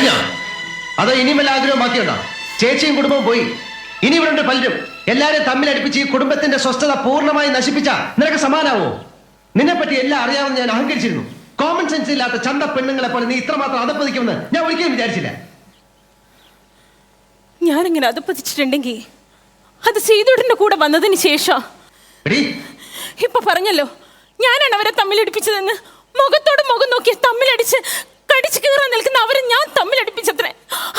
കഴിഞ്ഞോ? അതോ ഇനിയും വല്ല ആഗ്രഹം ബാക്കിയുണ്ടോ ചേച്ചിയും കുടുംബവും പോയി. ഇനി ഇവരുണ്ട് പലരും പലരും. എല്ലാരും തമ്മിലടിപ്പിച്ച് ഈ കുടുംബത്തിന്റെ സ്വസ്ഥത പൂർണമായി നശിപ്പിച്ച നിനക്ക് സമാനാവോ? നിന്നെ പറ്റി എല്ലാം അറിയാമെന്ന് ഞാൻ അഹങ്കരിച്ചിരുന്നു. കോമൺ സെൻസ് ഇല്ലാത്ത ചന്ത പെണ്ണുങ്ങളെ പോലെ നീ ഇത്രമാത്രം അതപ്പതിക്കുമെന്ന് ഞാൻ ഒരിക്കലും വിചാരിച്ചില്ല. ഞാനിങ്ങനെ അതപ്പതിച്ചിട്ടുണ്ടെങ്കിൽ അത് സീതുടന്റെ കൂടെ വന്നതിന് ശേഷം? ഇപ്പൊ പറഞ്ഞല്ലോ ഞാനാണ് അവരെ തമ്മിലടിപ്പിച്ചതെന്ന്. മുഖത്തോട് മുഖം നോക്കി തമ്മിലടിച്ച് കടിച്ചു കീറാൻ നിൽക്കുന്ന അവരെ ഞാൻ തമ്മിലടിപ്പിച്ചത്രേ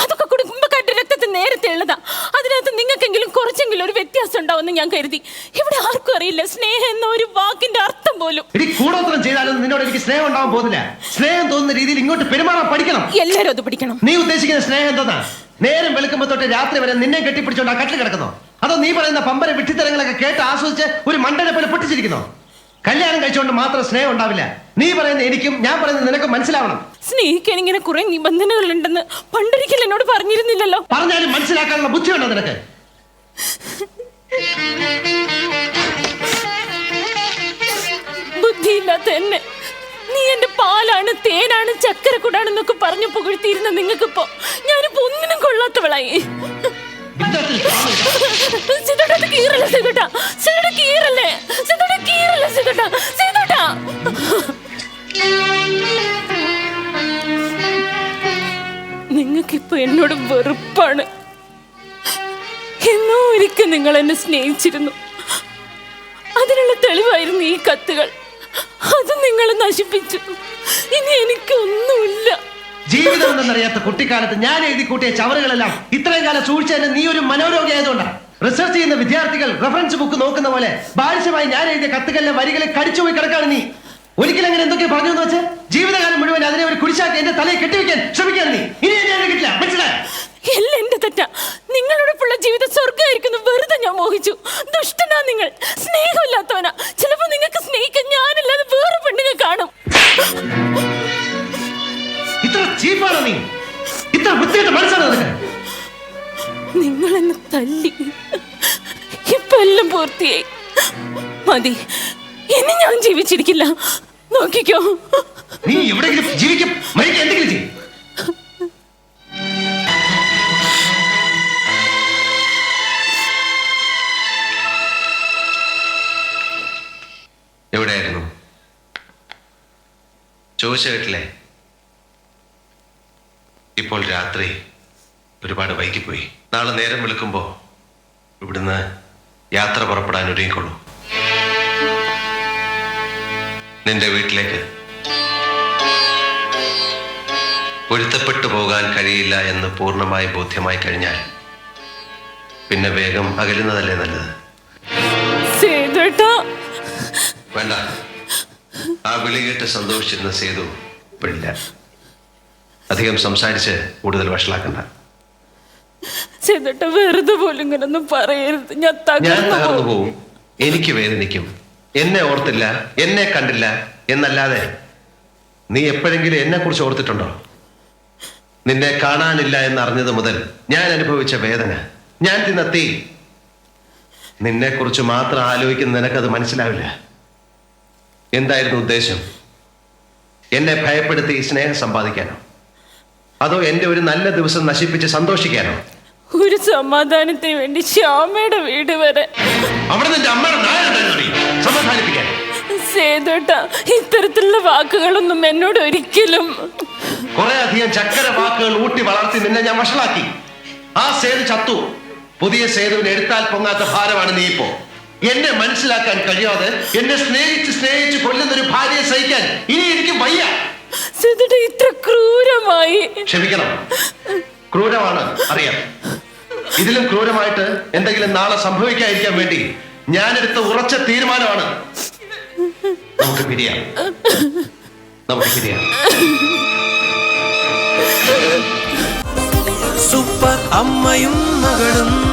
അതൊക്കെ കുടുംബക്കാരുടെ രക്തത്തിൽ നേരത്തെ ഉള്ളതാ അതിനകത്ത് നിങ്ങൾക്കെങ്കിലും കുറച്ചെങ്കിലും ഒരു വ്യത്യാസം ഉണ്ടാവുമെന്ന് ഞാൻ കരുതി. ഇവിടെ ആർക്കും അറിയില്ല. സ്നേഹം എന്ന ഒരു വാക്കിന്റെ അർത്ഥം പോലും. എടി കൂടോത്രം ചെയ്താലും നിന്നോട് എനിക്ക് സ്നേഹം ഉണ്ടാവാൻ പോകുന്നില്ല. സ്നേഹം തോന്നുന്ന രീതിയിൽ ഇങ്ങോട്ട് പെരുമാറാൻ പഠിക്കണം. എല്ലാരും അത് പഠിക്കണം. നീ ഉദ്ദേശിക്കുന്ന സ്നേഹം എന്താ നേരം വെളുക്കുമ്പോ തൊട്ട് രാത്രി വരെ നിന്നെ കെട്ടിപ്പിടിച്ചോണ്ട് ആ കട്ടിൽ കിടക്കുന്നോ? അതോ നീ പറയുന്ന പമ്പര വിട്ടിത്തരങ്ങളൊക്കെ കേട്ട് ആസ്വദിച്ച് ഒരു മണ്ടനെ പോലെ പൊട്ടിച്ചിരിക്കുന്നോ? കല്യാണം കഴിച്ചുകൊണ്ട് മാത്രം സ്നേഹം ഉണ്ടാവില്ല. നീ പറയുന്ന എനിക്കും ഞാൻ പറയുന്നത് നിനക്ക് മനസ്സിലാവണം. സ്നേഹിക്കാൻ ഇങ്ങനെ കുറെ നിബന്ധനകൾ ഉണ്ടെന്ന് പണ്ടൊരിക്കൽ എന്നോട് പറഞ്ഞിരുന്നില്ലല്ലോ. പറഞ്ഞാലും മനസ്സിലാക്കാനുള്ള ബുദ്ധിയുണ്ടോ നിനക്ക്? ബുദ്ധിയില്ലാത്ത എന്നെ. നീ എന്റെ പാലാണ് തേനാണ് ചക്കരക്കുടാണെന്നൊക്കെ പറഞ്ഞു പുകഴ്ത്തിയിരുന്ന നിങ്ങൾക്കിപ്പോ ഞാനിപ്പോ ഒന്നിനും കൊള്ളാത്തവളായി. ഇത് കീറല്ലേ സിതോട്ടാ എന്നോട് വെറുപ്പാണ്. എന്നോ ഒരിക്കൽ നിങ്ങൾ എന്നെ സ്നേഹിച്ചിരുന്നു. അതിനുള്ള തെളിവായിരുന്നു ഈ കത്തുകൾ. അത് നിങ്ങളെ നശിപ്പിച്ചു. ഇനി എനിക്കൊന്നുമില്ല. ജീവിതം എന്തെന്നറിയാത്ത കുട്ടിക്കാലത്ത് ഞാൻ എഴുതി കൂട്ടിയ ചവറുകളെല്ലാം ഇത്രയും കാലം സൂക്ഷിച്ചതിന് നീ ഒരു മനോരോഗി ആയതുകൊണ്ടാണ് റിസർച്ച് ചെയ്യുന്ന വിദ്യാർത്ഥികൾ റെഫറൻസ് ബുക്ക് നോക്കുന്ന പോലെ ബാലിശമായി ഞാൻ എഴുതിയ കത്തുകളിലെ വരികളെ കടിച്ചുപോയി കിടക്കാണ് നീ. ഒരിക്കലും അങ്ങനെ എന്തൊക്കെ പറഞ്ഞു എന്ന് ജീവിതകാലം മുഴുവൻ അതിനെ ഒരു കുരിശാക്കി എന്റെ തലയിൽ കെട്ടിവെക്കാൻ ശ്രമിക്കാൻ നീ. ഇനി നിങ്ങൾ തല്ലി. ഇപ്പൊ എല്ലാം പൂർത്തിയായി. മതി. ഇനി ഞാൻ ജീവിച്ചിരിക്കില്ല. നോക്കിക്കോ. നീ എവിടെങ്കിലും ജീവിക്കും. മരിക്കും. എന്തെങ്കിലും ചെയ്യും. എവിടെയായിരുന്നു? ചോദിച്ച വീട്ടിലെ ഇപ്പോൾ രാത്രി. ഒരുപാട് വൈകിപ്പോയി. നാളെ നേരം വിളിക്കുമ്പോ ഇവിടുന്ന് യാത്ര പുറപ്പെടാൻ ഒരുങ്ങിക്കൊള്ളൂ നിന്റെ വീട്ടിലേക്ക് പൊരുത്തപ്പെട്ടു പോകാൻ കഴിയില്ല എന്ന് പൂർണമായി ബോധ്യമായി കഴിഞ്ഞാൽ പിന്നെ വേഗം അകലുന്നതല്ലേ നല്ലത്? വേണ്ട. ആ വിളി കേട്ട് സന്തോഷിച്ചിരുന്ന സേതു ഇപ്പോഴില്ല. അധികം സംസാരിച്ച് കൂടുതൽ വഷളാക്കണ്ട. സേതുട്ട വെറുതെ പോലും ഇങ്ങനൊന്നും പറയരുത്. ഞാൻ ഞാൻ തകർന്നു തകർന്നു പോകും. പോവും എനിക്ക് വേദനിക്കും എന്നെ ഓർത്തില്ല എന്നെ കണ്ടില്ല എന്നല്ലാതെ. നീ എപ്പോഴെങ്കിലും എന്നെ കുറിച്ച് ഓർത്തിട്ടുണ്ടോ? നിന്നെ കാണാനില്ല എന്നറിഞ്ഞത് മുതൽ ഞാൻ അനുഭവിച്ച വേദന. ഞാൻ തിന്ന തീ. നിന്നെ കുറിച്ച് മാത്രം ആലോചിക്കുന്ന നിനക്കത് മനസ്സിലാവില്ല. എന്തായിരുന്നു ഉദ്ദേശം? എന്നെ ഭയപ്പെടുത്തി സ്നേഹം സമ്പാദിക്കാനോ? അതോ എന്റെ ഒരു നല്ല ദിവസം നശിപ്പിച്ച് സന്തോഷിക്കാനോ? ഒരു സമാധാനത്തിന് വേണ്ടി ശ്യാമയുടെ വീട് വരെ. അവിടെ നിന്റെ അമ്മയുടെ നായുണ്ടായിരുന്നു സമാധാനിപ്പിക്കാൻ. സേതുട്ട ഇത്തരത്തിലുള്ള വാക്കുകളൊന്നും എന്നോട് ഒരിക്കലും. കുറെ അധികം ചക്കര വാക്കുകൾ ഊട്ടി വളർത്തി നിന്നെ ഞാൻ വഷളാക്കി. ആ സേതു ചത്തു. പുതിയ സേതുവിന് എടുത്താൽ പൊങ്ങാത്ത ഭാരമാണ് നീ ഇപ്പോ. എന്നെ മനസ്സിലാക്കാൻ കഴിയാതെ എന്നെ സ്നേഹിച്ച് സ്നേഹിച്ച് കൊല്ലുന്ന ഒരു ഭാര്യയെ സഹിക്കാൻ ഇനി എനിക്ക് വയ്യ സേതുട്ട ഇത്ര ക്രൂരമായി ക്ഷമിക്കണം. ക്രൂരമാണ് അറിയാം. ഇതിലും ക്രൂരമായിട്ട് എന്തെങ്കിലും നാളെ സംഭവിക്കാതിരിക്കാൻ വേണ്ടി ഞാനെടുത്ത ഉറച്ച തീരുമാനമാണ്. നമുക്ക് പിരിയാം. നമുക്ക് പിരിയാം. സൂപ്പർ അമ്മയും മകളും